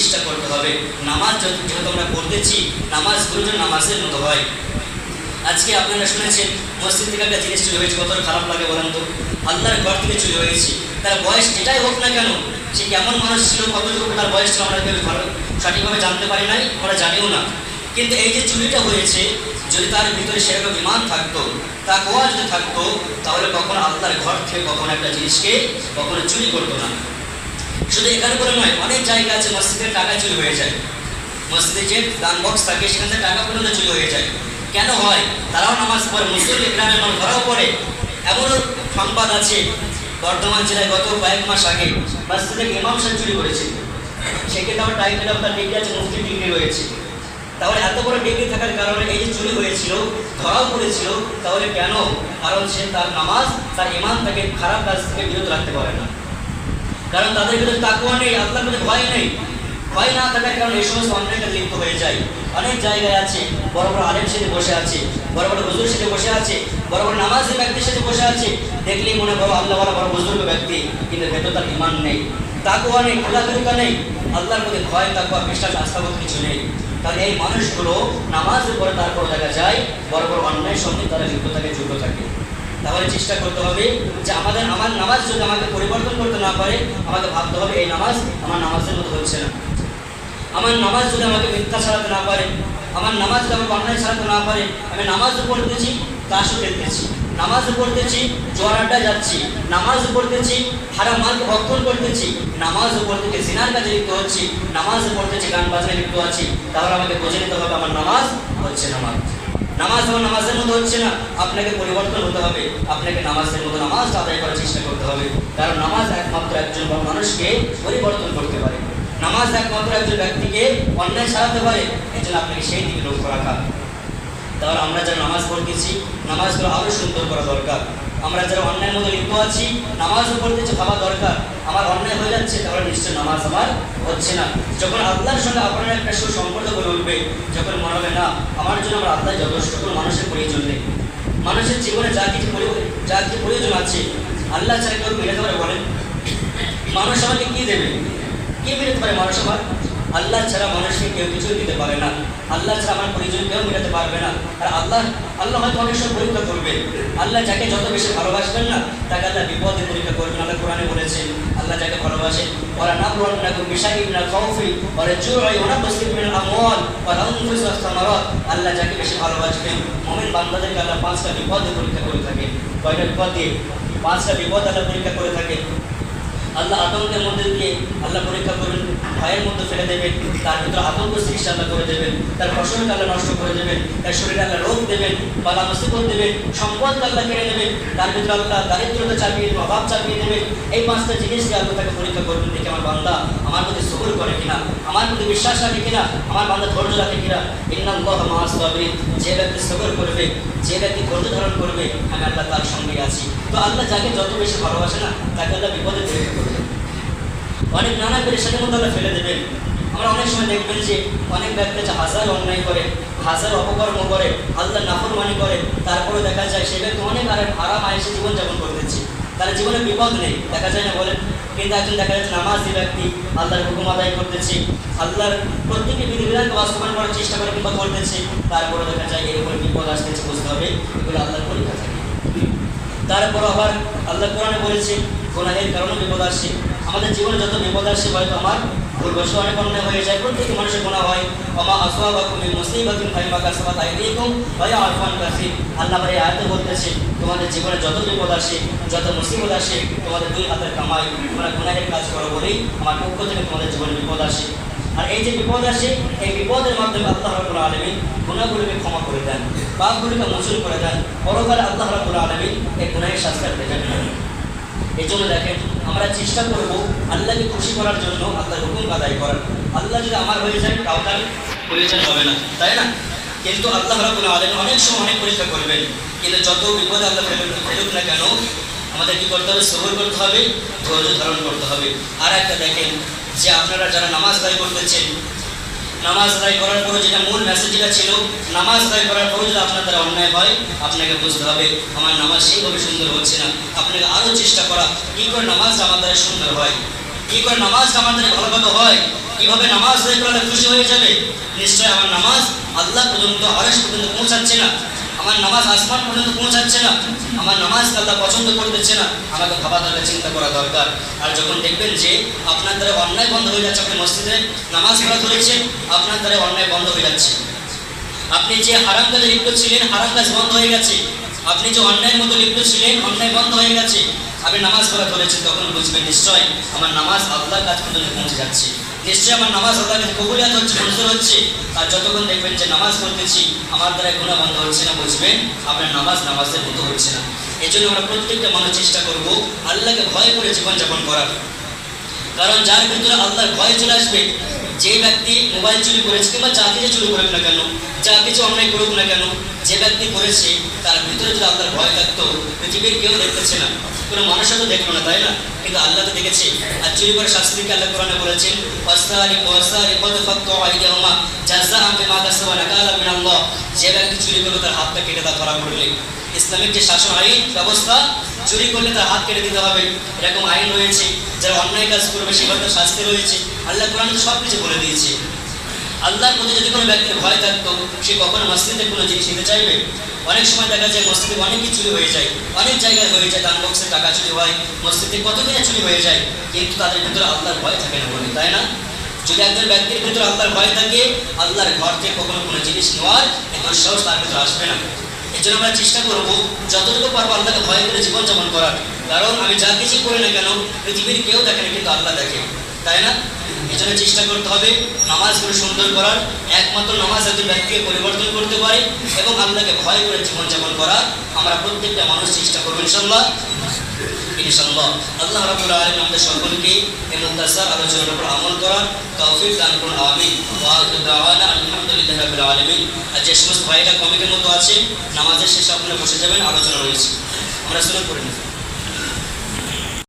চেষ্টা করতে হবে। নামাজ যেহেতু আমরা পড়তেছি নামাজগুলো যেন নামাজের মতো হয়। আজকে আপনারা শুনেছেন, মসজিদ থেকে একটা জিনিস চুরি হয়েছে কত খারাপ লাগে বলেন তো? আল্লাহর ঘর থেকে চুরি হয়েছে। তার বয়স যেটাই হোক না কেন, সে কেমন মানুষ ছিল কতটুকু তার বয়স ছিল আমরা ভালো সঠিকভাবে জানতে পারি নাই, আমরা জানিও না। কিন্তু এই যে চুরিটা হয়েছে, যদি তার ভিতরে সেরকম বিমান থাকতো, তা কোয়া যদি থাকতো, তাহলে কখনো আল্লাহর ঘর থেকে কখনো একটা জিনিসকে কখনো চুরি করতো না। শুধু এখানে করে নয়, অনেক জায়গা আছে, মসজিদের টাকা চুরি হয়ে যায়। মসজিদে যে দান বক্স থাকে, সেখান থেকে টাকা পর্যন্ত চুরি হয়ে যায়। কেন হয়? তারাও নামাজ পড়ে মুসলিম গ্রামের মানুষ ধরাও পড়ে। এমনও সংবাদ আছে, বর্ধমান জেলায় গত কয়েক মাস আগে মসজিদের ইমাম সাহেব চুরি করেছে। সেক্ষেত্রে আমার টাইটেল দ্য ডিগ্রি আছে, মুফতি ডিগ্রি রয়েছে। তাহলে এত বড় ডিগ্রি থাকার কারণে এই যে চুরি হয়েছিল, ধরাও পড়েছিল, তাহলে কেন? কারণ সে তার নামাজ, তার ইমান তাকে খারাপ কাজ থেকে বিরত রাখতে পারে না। কারণ তাদের ভিতরে তাকুয়া নেই, আল্লাহর মধ্যে ভয় নেই। ভয় না থাকার কারণে এই সমস্ত অন্যায়টা লিপ্ত হয়ে যায়। অনেক জায়গায় আছে, বড় বড় আলেম সাথে বসে আছে, বড় বড় হুজুর সাথে বসে আছে, বড় বড় নামাজি ব্যক্তির সাথে বসে আছে। দেখলেই মনে বড় আল্লাহ বড় বড় বুজুর্গ ব্যক্তি, কিন্তু ভেতর তার ইমান নেই। তাকুয়া নেই খোলাখুলিকা নেই। আল্লাহর মধ্যে ভয় তাকুয়া বিশ্বাস আস্থাবোধ কিছু নেই। তাহলে এই মানুষগুলো নামাজের পরে তারপর দেখা যায়, বড় বড় অন্যায়ের সঙ্গে তারা লিপ্ত থাকে যুক্ত থাকে। তাহলে চেষ্টা করতে হবে যে আমাদের, আমার নামাজ যদি আমাকে পরিবর্তন করতে না পারে, আমাকে ভাবতে হবে এই নামাজ আমার নামাজের মতো হচ্ছে না। আমার নামাজ যদি আমাকে মিথ্যা ছাড়াতে না পারে, আমার নামাজ যদি আমাকে অন্যায় ছাড়াতে না পারে, আমি নামাজও পড়তেছি তাসও খেলতেছি। নামাজ পড়তেছি জোয়ার আড্ডা যাচ্ছি। নামাজ পড়তেছি হারা মালকে ভক্ষণ করতেছি। নামাজও পড়তেছি সিনার কাজে লিপ্ত হচ্ছি। নামাজও পড়তেছি গান বাজনায় লিপ্ত আছি। তাহলে আমাকে বুঝে নিতে হবে আমার নামাজ হচ্ছে নামাজ। নামাজ আমার নামাজের মতো হচ্ছে না, আপনাকে পরিবর্তন হতে হবে। আপনাকে নামাজের মতো নামাজ আদায় করার চেষ্টা করতে হবে। কারণ নামাজ একমাত্র একজন মানুষকে পরিবর্তন করতে পারে। নামাজ একমাত্র একজন ব্যক্তিকে অন্যায় সারাতে পারে এজন্য জন্য আপনাকে সেই দিকে লক্ষ্য রাখা। তাহলে আমরা যারা নামাজ পড়তেছি, নামাজগুলো আরও সুন্দর করা দরকার। আমরা যারা অন্যায়ের মধ্যে লিপ্ত আছি নামাজও পড়তেছি ভাবা দরকার। আমার অন্যায় হয়ে যাচ্ছে, তাহলে নিশ্চয় নামাজ আমার হচ্ছে না। যখন আল্লাহর সঙ্গে আপনার একটা সুসম্পর্ক গড়ে উঠবে, যখন মনে হবে, না, আমার জন্য আমার আল্লাহ যথেষ্ট কোনো মানুষের প্রয়োজন নেই। মানুষের জীবনে যা কিছু যা কিছু প্রয়োজন আছে, আল্লাহ ছাড়া কেউ মেটাতে পারে বলেন? মানুষ আমাকে কি দেবে? কী মেটাতে পারে মানুষ আমার? আল্লাহ ছাড়া মানুষকে কেউ কিছুই দিতে পারে না। আল্লাহ ছাড়া আমার প্রয়োজন কেউ মেটাতে পারবে না। আর আল্লাহ আল্লাহ হয়তো অনেক সময় পরীক্ষা করবে। আল্লাহ যাকে যত বেশি ভালোবাসবেন না, তাকে আল্লাহ বিপদে পরীক্ষা করবেন। আল্লাহ কোরআনে বলেছেন আল্লাহ যাকে ভালোবাসেন ওরা না বলেন না বিশাহি না কৌফি ওরা চুরাই ওরা বসিব মিন আমওয়াল ওরা আনফুস আল্লাহ যাকে বেশি ভালোবাসবেন, মুমিন বান্দাদেরকে আল্লাহ পাঁচটা বিপদে পরীক্ষা করে থাকে। কয়টা বিপদ দিয়ে? পাঁচটা বিপদ আল্লাহ পরীক্ষা করে থাকে। আল্লাহ আতঙ্কের মধ্যে দিয়ে আল্লাহ পরীক্ষা করবেন, ভয়ের মধ্যে ফেলে দেবেন, তার ভিতরে আতঙ্ক সৃষ্টি আল্লাহ করে দেবেন, তার ফসলকে আল্লাহ নষ্ট করে দেবেন, তার শরীরে আল্লাহ রোগ দেবেন, বালা মুসিবত দেবেন সম্পদ আল্লাহ কেড়ে দেবেন তার ভিতরে আল্লাহ দারিদ্রতা চাপিয়ে দেবেন, অভাব চাপিয়ে দেবেন, এই পাঁচটা জিনিস দিয়ে আল্লাহ তাকে পরীক্ষা করবেন, দেখে আমার বান্দা আমার প্রতি সবর করে কিনা, আমার প্রতি বিশ্বাস রাখে কিনা, আমার বান্দা ধৈর্য রাখে কিনা, ইন্নাল্লাহ মাআস সাবিরিন, যে ব্যক্তি সবর করবে, যে ব্যক্তি ধৈর্য ধারণ করবে, আমি আল্লাহ তার সঙ্গে আছি। তো আল্লাহ যাকে যত বেশি ভালোবাসে না, তাকে আল্লাহ বিপদে করবে অনেক নানা পেরেশানির মধ্যে আল্লাহ ফেলে দেবেন। আমরা অনেক সময় দেখবেন যে অনেক ব্যক্তি আছে হাজার অন্যায় করে, হাজার অপকর্ম করে আল্লাহ নাফরমানি করে তারপরে দেখা যায় সে ব্যক্তি অনেক আর আরাম আয়েসে জীবনযাপন করতেছে তার জীবনে বিপদ নেই, দেখা যায় না বলেন। কিন্তু একজন দেখা যাচ্ছে নামাজ নামাজি ব্যক্তি, আল্লাহর হুকুম আদায় করতেছে, আল্লাহর প্রত্যেকটি বিধিবিধানকে বাস্তবায়ন করার চেষ্টা করে কিংবা করতেছে তারপরে দেখা যায় এরকম বিপদ আসতেছে, বুঝতে হবে এগুলো আল্লাহর পরীক্ষা থাকে। তারপর আবার আল্লাহ কোরআনে বলেছে, গোনাহের কারণে বিপদ আসে। আমাদের জীবনে যত বিপদ আসে হয়তো আমার ভুলবশত অনেক অন্যায় হয়ে যায়, প্রত্যেকটি মানুষের গোনা হয়। অমা আসওয়াবাকুম মিন মুসিবাতিন ফাইমা কাসাবাত আইদিকুম ওয়া ইয়াফুন কাসীর। আল্লাহ পারে আয়াতে বলতেছে, তোমাদের জীবনে যত বিপদ আসে, যত মুসিবত আসে, তোমাদের দুই হাতের কামাই, তোমরা গুনাহের কাজ করো বলেই আমার পক্ষ থেকে তোমাদের জীবনে বিপদ আসে। আর এই যে বিপদ আসে, এই বিপদের মাধ্যমে আল্লাহ রাব্বুল আলমী গুনাহগুলোকে ক্ষমা করে দেন, পাপগুলোকে মঞ্জুর করে দেন। পরকালে আল্লাহ রাব্বুল আলামিন এই গুনাহের শাস্তি আর দেবেন না এই জন্য দেখেন, আমরা চেষ্টা করব আল্লাহকে খুশি করার জন্য আল্লাহর হুকুম আদায় করার। আল্লাহ যদি আমার হয়ে যায় তার প্রয়োজন হবে না, তাই না? কিন্তু আল্লাহ রাবুল আলম অনেক সময় অনেক পরীক্ষা করবেন। কিন্তু যত বিপদে আল্লাহ ফেলুক ফেলুক না কেন, আমাদের কি করতে হবে? সবর করতে হবে, ধৈর্য ধারণ করতে হবে। আর একটা দেখেন, যে আপনারা যারা নামাজ আদায় করতেছেন নামাজ আদায় করার পরে যেটা মূল মেসেজ যেটা ছিল, নামাজ আদায় করার পরে যদি আপনার দ্বারা অন্যায় হয়, আপনাকে বুঝতে হবে, আমার নামাজ সেইভাবে সুন্দর হচ্ছে না। আপনাকে আরও চেষ্টা করা, কী করে নামাজ আমার দ্বারা সুন্দর হয়? কি করে নামাজটা আমাদের ভালোভাবে হয়? কীভাবে নামাজ হয়ে করলে খুশি হয়ে যাবে? নিশ্চয় আমার নামাজ আল্লাহ পর্যন্ত, আরশ পর্যন্ত পৌঁছাচ্ছে না। আমার নামাজ আসমান পর্যন্ত পৌঁছাচ্ছে না। আমার নামাজ আল্লাহ পছন্দ করতেছে না, আমাকে ভাবা দরকার চিন্তা করা দরকার। আর যখন দেখবেন যে আপনার দ্বারা অন্যায় বন্ধ হয়ে যাচ্ছে, আপনি মসজিদে নামাজ পড়া ধরেছেন, আপনার দ্বারা অন্যায় বন্ধ হয়ে যাচ্ছে। আপনি যে হারাম কাজে লিপ্ত ছিলেন, হারাম কাজ বন্ধ হয়ে গেছে। আপনি যে অন্যায়ের মতো লিপ্ত ছিলেন, অন্যায় বন্ধ হয়ে গেছে। আপনি নামাজ পড়া ধরেছেন, তখন বুঝবেন নিশ্চয় আমার নামাজ আল্লাহর কাজ পর্যন্ত পৌঁছে যাচ্ছে। নিশ্চয় আমার নামাজ আদায় কবুলিয়াত হচ্ছে, মঞ্জুর হচ্ছে। আর যতক্ষণ দেখবেন যে নামাজ পড়তেছি, আমার দ্বারা গুণা বন্ধ হচ্ছে না, বুঝবেন? আপনার নামাজ নামাজের মতো হচ্ছে না। এই জন্য আমরা প্রত্যেকটা মানুষ চেষ্টা করব আল্লাহকে ভয় করে জীবনযাপন করার। কারণ যার ভিতরে আল্লাহর ভয় চলে আসবে যে ব্যক্তি মোবাইল চুরি করেছে কিংবা যা কিছু চুরি করুক না কেন, যা কিছু অন্যায় করুক না কেন, যে ব্যক্তি করেছে, তার ভিতরে যদি আল্লাহর ভয় থাকতো, পৃথিবীর কেউ দেখতেছে না। কোনো মানুষও তো দেখল না, তাই না? কিন্তু আল্লাহ তো দেখেছে। আর চুরি করে শাস্তিকে আল্লাহ কোরআনে বলেছেন যে ব্যক্তি চুরি করল, তার হাতটা কেটে তা ধরা পড়লে। ইসলামিক যে শাসন আইন ব্যবস্থা চুরি করলে তার হাত কেটে দিতে হবে। এরকম আইন রয়েছে, যারা অন্যায় কাজ করবে সেগুলো তার শাস্তি রয়েছে। আল্লাহ কোরআন সব কিছু বলে দিয়েছে। আল্লাহর প্রতি যদি কোনো ব্যক্তির ভয় থাকতো, সে কখনো মসজিদে কোনো জিনিস নিতে চাইবে? অনেক সময় দেখা যায় মসজিদে অনেক চুরি হয়ে যায়, অনেক জায়গায় হয়ে যায় দান বক্সে টাকা চুরি হয়, মসজিদে কত কিছু চুরি হয়ে যায়, কিন্তু তাদের ভিতরে আল্লাহর ভয় থাকে না বলে, তাই না? যদি একজন ব্যক্তির ভিতরে আল্লাহর ভয় থাকে, আল্লাহর ঘর থেকে কখনো কোনো জিনিস নেওয়ার এই দুঃসাহস তার ভিতরে আসবে না। এই জন্য আমরা চেষ্টা করব যতটুকু পারব আল্লাহকে ভয় করে জীবনযাপন করার। কারণ আমি যা কিছু করি না কেন, পৃথিবীর কেউ দেখে না, কিন্তু আল্লাহ দেখে। তাই না? এই জন্য চেষ্টা করতে হবে নামাজগুলো সুন্দর করার, একমাত্র নামাজ একজন ব্যক্তিকে পরিবর্তন করতে পারে এবং আল্লাহকে ভয় করে জীবনযাপন করার। আমরা প্রত্যেকটা মানুষ চেষ্টা করব ইনশাল্লাহ আল্লাহ রাবুল আলম আমাদের সকলকে আলোচনার উপর আমল করার তৌফিক দান করুন, আমিন। আলহামদুলিল্লাহ রাবুল আলামিন। আর যে সমস্ত ভাইরা কমিটির মতো আছে নামাজের শেষে আপনারা বসে যাবেন, আলোচনা রয়েছে। আমরা শুরু করে নিই